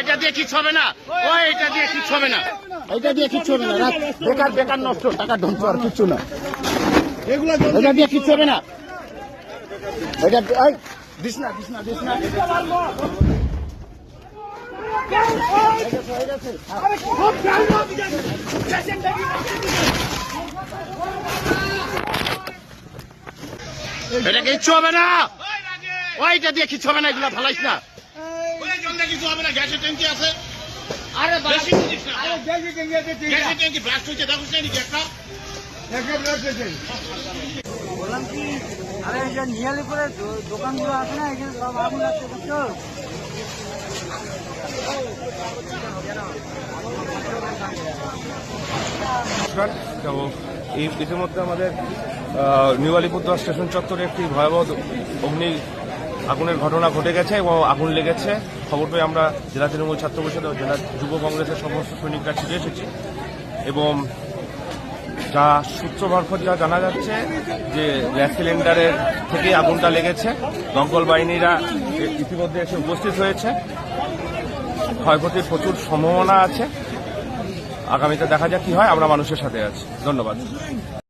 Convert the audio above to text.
এটা দিয়ে কিচ্ছু হবে না। ওই এটা দিয়ে কিচ্ছু হবে না। এটা দিয়ে কিচ্ছু হবে না বেকার বেকার নষ্ট টাকা ধ্বংস আর কিচ্ছু না। এটা দিয়ে কিচ্ছু হবে না। এটা দিস না দিস না দিস না। এটা কিচ্ছু হবে না। ওইটা দিয়ে কিচ্ছু হবে না এগুলো ফালাইস না। কিছু হবে না। গ্যাসের ট্যাঙ্কি আছে আরে বেশি জিনিস না গ্যাসের ট্যাঙ্কি ব্লাস্ট হয়েছে দেখো সেই গ্যাসটা বললাম কি আরে এই যে নিয়ালিপুরে দোকানগুলো আছে না এখানে সব আগুন লাগছে বুঝছ? তো এই ইতিমধ্যে আমাদের নিউ আলিপুরদুয়ার স্টেশন চত্বরে একটি ভয়াবহ অগ্নি আগুনের ঘটনা ঘটে গেছে এবং আগুন লেগেছে। খবর পেয়ে আমরা জেলা তৃণমূল ছাত্র পরিষদ ও জেলা যুব কংগ্রেসের সমস্ত সৈনিকরা ছুটে এসেছি এবং যা সূত্র মারফত যা জানা যাচ্ছে যে গ্যাস সিলিন্ডারের থেকে আগুনটা লেগেছে। দমকল বাহিনীরা ইতিমধ্যে এসে উপস্থিত হয়েছে। ক্ষয়ক্ষতির প্রচুর সম্ভাবনা আছে। আগামীতে দেখা যাক কি হয়, আমরা মানুষের সাথে আছি। ধন্যবাদ।